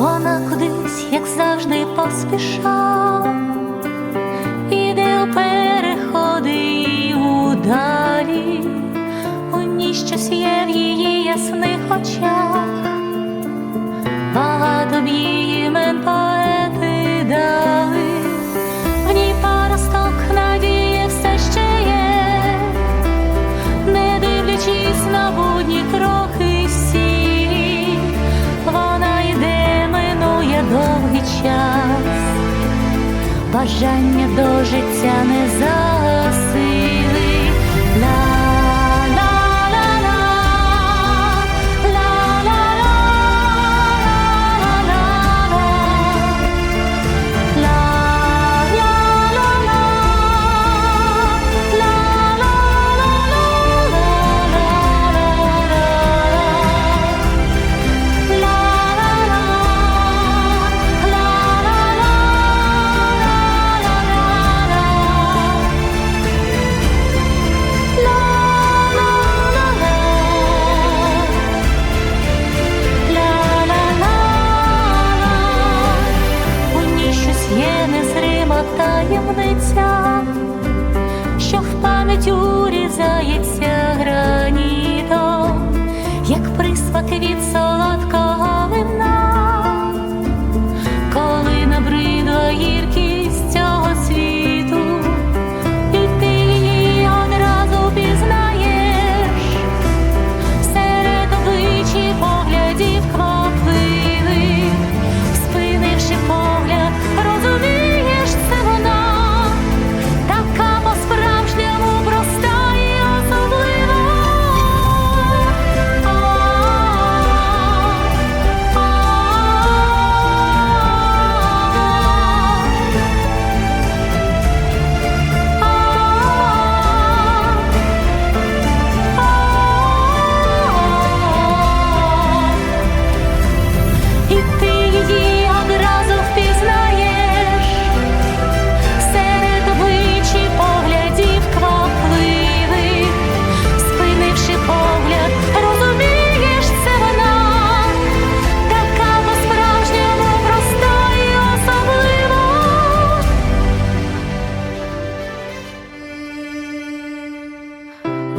Вона кудись, як завжди, поспішав, іде у переходи і удалі, у ній щось є в її ясних очах, багато б її імен. Бажання до життя не загасили. Таємниця, що в пам'ять урізається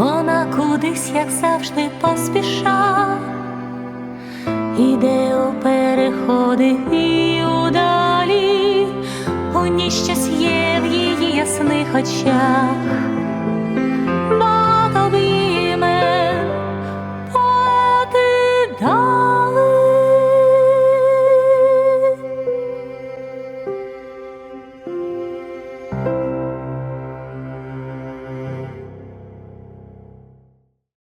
Вона кудись, як завжди, поспіша, іде у переходи і удалі, у ній щось є в її ясних очах,